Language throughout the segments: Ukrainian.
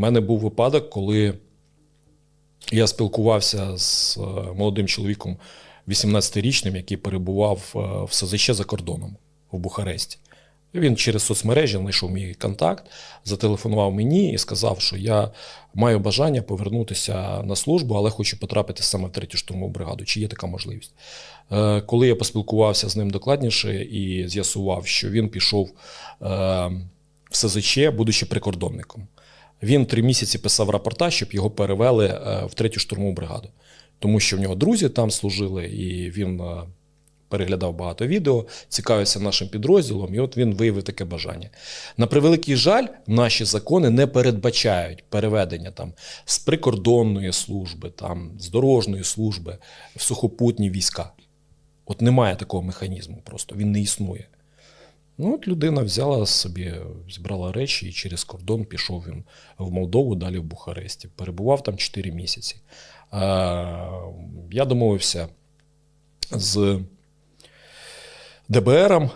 мене був випадок, коли я спілкувався з е, молодим чоловіком 18-річним, який перебував е, в СЗЧ за кордоном в Бухаресті. Він через соцмережі знайшов мій контакт, зателефонував мені і сказав, що я маю бажання повернутися на службу, але хочу потрапити саме в третю штурмову бригаду. Чи є така можливість? Е, Коли я поспілкувався з ним докладніше і з'ясував, що він пішов в СЗЧ, будучи прикордонником. Він три місяці писав рапорта, щоб його перевели е, в третю штурмову бригаду, тому що в нього друзі там служили, і він е, переглядав багато відео, цікавився нашим підрозділом, і от він виявив таке бажання. На превеликий жаль, наші закони не передбачають переведення там з прикордонної служби, там з дорожньої служби в сухопутні війська. От немає такого механізму, просто він не існує. Ну, от людина взяла собі, зібрала речі і через кордон пішов він в Молдову, далі в Бухаресті. Перебував там 4 місяці. Я домовився з ДБРом,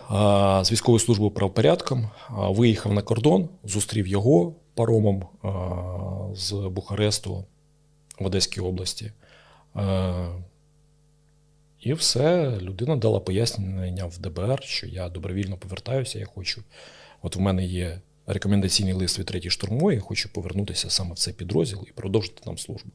з військовою службою правопорядком, виїхав на кордон, зустрів його паромом з Бухаресту в Одеській області. І все, людина дала пояснення в ДБР, що я добровільно повертаюся, я хочу. От в мене є рекомендаційний лист від третій штурмової, я хочу повернутися саме в цей підрозділ і продовжити там службу.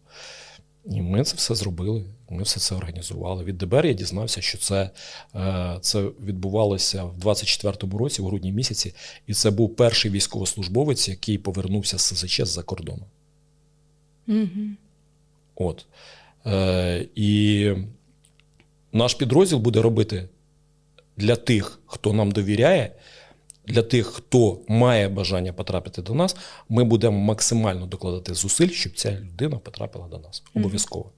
І ми це все зробили, ми все це організували. Від ДБР я дізнався, що це, е, це відбувалося в 24-му році, в грудні місяці, і це був перший військовослужбовець, який повернувся з СЗЧ з-за кордону. Угу. От. Е, і наш підрозділ буде робити для тих, хто нам довіряє, для тих, хто має бажання потрапити до нас, ми будемо максимально докладати зусиль, щоб ця людина потрапила до нас. Обов'язково.